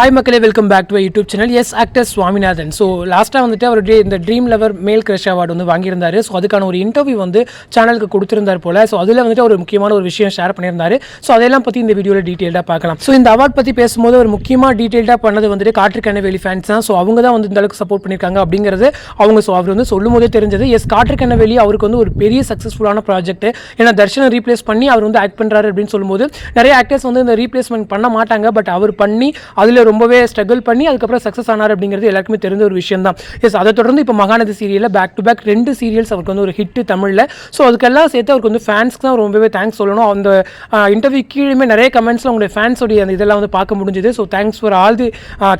Hi மக்களே welcome back to YouTube channel S actor Swaminathan so லாஸ்ட்டாக வந்துட்டு அவர் டே- இந்த ட்ரீம் லவர் மேல் கிரஷ் அவார்டு வந்து வாங்கியிருந்தார். ஸோ அதுக்கான ஒரு இன்டர்வியூ வந்து சேனலுக்கு கொடுத்துருந்தார் போல. ஸோ அதில் வந்துட்டு ஒரு முக்கியமான ஒரு விஷயம் ஷேர் பண்ணியிருந்தார். ஸோ அதெல்லாம் பற்றி இந்த வீடியோவில் டீட்டெயிலாக பார்க்கலாம். ஸோ இந்த அவார்ட் பற்றி பேசும்போது ஒரு முக்கியமாக டீட்டெயிலாக பண்ணது வந்துட்டு காற்று கண்ணவேலி ஃபேன்ஸ் தான். ஸோ அவங்க தான் வந்து இந்த அளவுக்கு சப்போர்ட் பண்ணியிருக்காங்க அப்படிங்கிறது அவங்க ஸோ அவர் வந்து சொல்லும் போதே தெரிஞ்சது. எஸ் காற்று கண்ணவேலி அவருக்கு வந்து ஒரு பெரிய சக்ஸஸ்ஃபுல்லான ப்ராஜெக்ட் ஏன்னா தர்ஷனை ரீப்ளேஸ் பண்ணி அவர் வந்து ஆக்ட் பண்ணுறாரு அப்படின்னு சொல்லும்போது நிறைய ஆக்டர்ஸ் வந்து இந்த ரீப்ளேஸ்மெண்ட் பண்ண மாட்டாங்க. பட் அவர் பண்ணி அதில் ரொம்பவே ஸ்ட்ரகிள் பண்ணி அதுக்கப்புறம் சக்ஸஸ் ஆனார் அப்படிங்கிறது எல்லாருக்குமே தெரிஞ்ச ஒரு விஷயம் தான் எஸ் அதை தொடர்ந்து இப்போ மகாநதி சீரியலில் பேக் டு பேக் ரெண்டு சீரியல்ஸ் அவருக்கு வந்து ஒரு ஹிட் தமிழில். ஸோ அதுக்கெல்லாம் சேர்த்து அவருக்கு வந்து ஃபேன்ஸ்க்கு தான் ரொம்பவே தேங்க்ஸ் சொல்லணும். அந்த இன்டர்வியூ கீழே நிறைய கமெண்ட்ஸில் உங்களுடைய ஃபேன்ஸோடைய அந்த இதெல்லாம் வந்து பார்க்க முடிஞ்சுது. So thanks for all the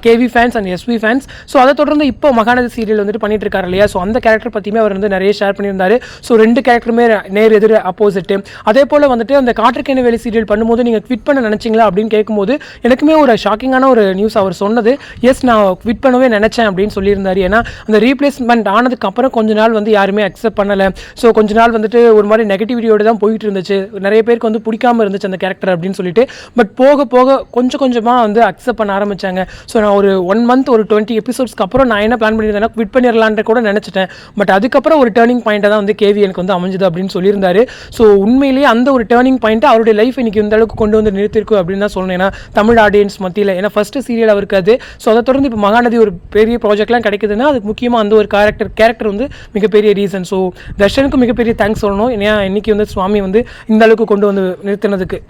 KV fans and SV fans so அதை தொடர்ந்து இப்போ மகாநதி சீரியல் வந்துட்டு பண்ணிட்டு இருக்காரு இல்லையா? ஸோ அந்த கேரக்டர் பற்றியுமே அவர் வந்து நிறைய ஷேர் பண்ணியிருந்தாரு. ஸோ ரெண்டு கேரக்டருமே நேர் எதிர் அப்போசிட்டு அதே போல் வந்துட்டு அந்த காற்றுக்கேன வேலை சீரியல் பண்ணும்போது நீங்கள் ட்விட் பண்ண நினச்சிங்களா அப்படின்னு கேட்கும்போது எனக்குமே ஒரு ஷாக்கிங்கான ஒரு நியூஸ் அவர் சொன்னது எஸ் நான் குவிட் பண்ணவே நினச்சேன் அப்படின்னு சொல்லியிருந்தாரு. ஏன்னா அந்த ரீப்ளேஸ்மெண்ட் ஆனதுக்கு அப்புறம் கொஞ்ச நாள் வந்து யாருமே அக்செப்ட் பண்ணலை. ஸோ கொஞ்ச நாள் வந்துட்டு ஒரு மாதிரி நெகட்டிவிட்டியோட தான் போயிட்டு இருந்துச்சு. நிறைய பேருக்கு வந்து பிடிக்காம இருந்துச்சு அந்த கேரக்டர் அப்படின்னு சொல்லிட்டு. பட் போக போக கொஞ்சம் கொஞ்சமாக வந்து அக்செப்ட் பண்ண ஆரம்பிச்சாங்க. ஸோ நான் ஒரு ஒன் மந்த் ஒரு டுவெண்ட்டி எபிசோட்ஸ்க்கு அப்புறம் நான் என்ன பிளான் பண்ணியிருந்தேன்னா குவிட் பண்ணிடலான்ற கூட நினச்சிட்டேன். பட் அதுக்கப்புறம் ஒரு டேர்னிங் பாயிண்ட்டாக தான் வந்து கேவி எனக்கு வந்து அமைஞ்சது அப்படின்னு சொல்லியிருந்தாரு. ஸோ உண்மையிலேயே அந்த ஒரு டேர்னிங் பாயிண்ட்டை அவருடைய லைஃப் இன்னைக்கு இந்த அளவுக்கு கொண்டு வந்து நிறுத்திருக்கு அப்படின்னு தான் சொன்னேன் ஏன்னா தமிழ் ஆடியன்ஸ் மத்தியில் ஏன்னா ஃபஸ்ட்டு சீரியல் அவருக்கு அது ஸோ அதை தொடர்ந்து இப்போ மகாநதி ஒரு பெரிய ப்ராஜெக்ட்லாம் கிடைக்குதுன்னா அதுக்கு முக்கியமாக அந்த ஒரு கேரக்டர் கேரக்டர் வந்து மிகப்பெரிய ரீசன் ஸோ தர்ஷனுக்கு மிகப்பெரிய தேங்க்ஸ் சொல்லணும். ஏன்னா இன்றைக்கி வந்து சுவாமி வந்து இந்த அளவுக்கு கொண்டு வந்து நிறுத்தினதுக்கு.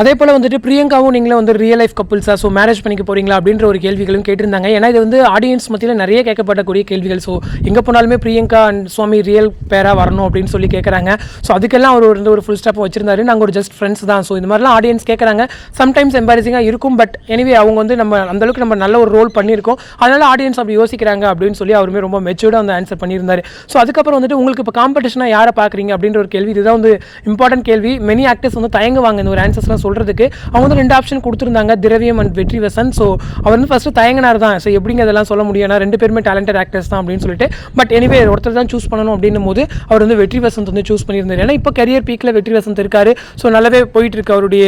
அதே போல் வந்துட்டு பிரியங்காவும் நீங்களும் வந்து ரியல் லைஃப் கப்புள்ஸா ஸோ மேரேஜ் பண்ணிக்க போகிறீங்களா அப்படின்ற ஒரு கேள்விகளும் கேட்டிருந்தாங்க. ஏன்னா இது வந்து ஆடியன்ஸ் மத்தியில் நிறைய கேட்கப்படக்கூடிய கேள்விகள். ஸோ எங்கே போனாலுமே பிரியங்கா அண்ட் சுவாமி ரியல் பேராக வரணும் அப்படின்னு சொல்லி கேட்குறாங்க ஸோ அதுக்கெல்லாம் அவர் வந்து ஒரு ஃபுல் ஸ்டாப் வச்சிருந்தாரு. நாங்கள் ஒரு ஜஸ்ட் ஃப்ரெண்ட்ஸ் தான். ஸோ இந்த மாதிரிலாம் ஆடியன்ஸ் கேட்குறாங்க சம்டைம்ஸ் எம்பாரசிங்காக இருக்கும் பட் எனிவே அவங்க வந்து நம்ம அந்தளவுக்கு நம்ம நல்ல ஒரு ரோல் பண்ணியிருக்கோம். அதனால் ஆடியன்ஸ் அப்படி யோசிக்கிறாங்க அப்படின்னு சொல்லி அவருமே ரொம்ப மெச்சூர்டாக வந்து ஆன்சர் பண்ணியிருந்தார். ஸோ அதுக்கப்புறம் வந்துட்டு உங்களுக்கு இப்போ காம்படிஷனாக யாரை பார்க்குறீங்க அப்படின்ற ஒரு கேள்வி. இதுதான் வந்து இம்பார்ட்டன்ட் கேள்வி. மெனி ஆக்டர்ஸ் வந்து தயங்குவாங்க இந்த ஒரு ஆன்சர்ஸ்லாம் சொல்கிறதுக்கு அவங்க வந்து ரெண்டு ஆப்ஷன் கொடுத்துருந்தாங்க திரவியம் அண்ட் வெற்றி வசன் ஸோ அவர் வந்து ஃபஸ்ட்டு தயங்கினார் தான். ஸோ எப்படிங்க இதெல்லாம் சொல்ல முடியும்? ரெண்டு பேருமே டேலண்டட் ஆக்டர்ஸ் தான் அப்படின்னு சொல்லிட்டு. பட் எனிவே ஒருத்தர் தான் சூஸ் பண்ணணும் அப்படின்னும் போது அவர் வந்து வெற்றி வசந்த் வந்து சூஸ் பண்ணியிருந்தார். ஏன்னா இப்போ கரியர் பீக்கில் வெற்றி வசந்த் இருக்காரு. ஸோ நல்லாவே போயிட்டு இருக்கு அவருடைய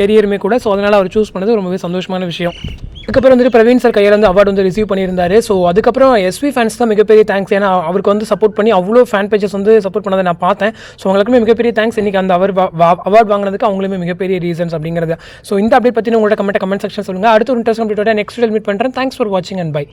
கரியருமே கூட. ஸோ அதனால் அவர் சூஸ் பண்ணது ரொம்பவே சந்தோஷமான விஷயம். அதுக்கப்புறம் வந்துட்டு பிரவீன் சார் கையில் வந்து அவார்டு வந்து ரிசீவ் பண்ணியிருந்தாரு. ஸோ அதுக்கப்புறம் எஸ்வி ஃபேன்ஸ் தான் மிகப்பெரிய தேங்க்ஸ் ஏன்னா அவருக்கு வந்து சப்போர்ட் பண்ணி அவ்வளோ ஃபேன் பேஜஸ் வந்து சப்போர்ட் பண்ணதை நான் பார்த்தேன். ஸோ அவங்களுக்குமே மிகப்பெரிய தேங்க்ஸ் இன்றைக்கி அந்த அவர் அவார்ட் வாங்கினதுக்கு அவங்களுமே மிகப்பெரிய ரீசன்ஸ் அப்படிங்கிறது. ஸோ இந்த அப்டேட் பற்றி உங்களோட கமெண்ட் கமெண்ட் செக்ஷன் சொல்லுங்கள் அடுத்த ஒரு இன்ட்ரெஸ்ட் அப்டேட்டோட நெக்ஸ்ட் மீட் பண்ணுறேன் தேங்க்ஸ் ஃபார் வாட்சிங் அண்ட் பை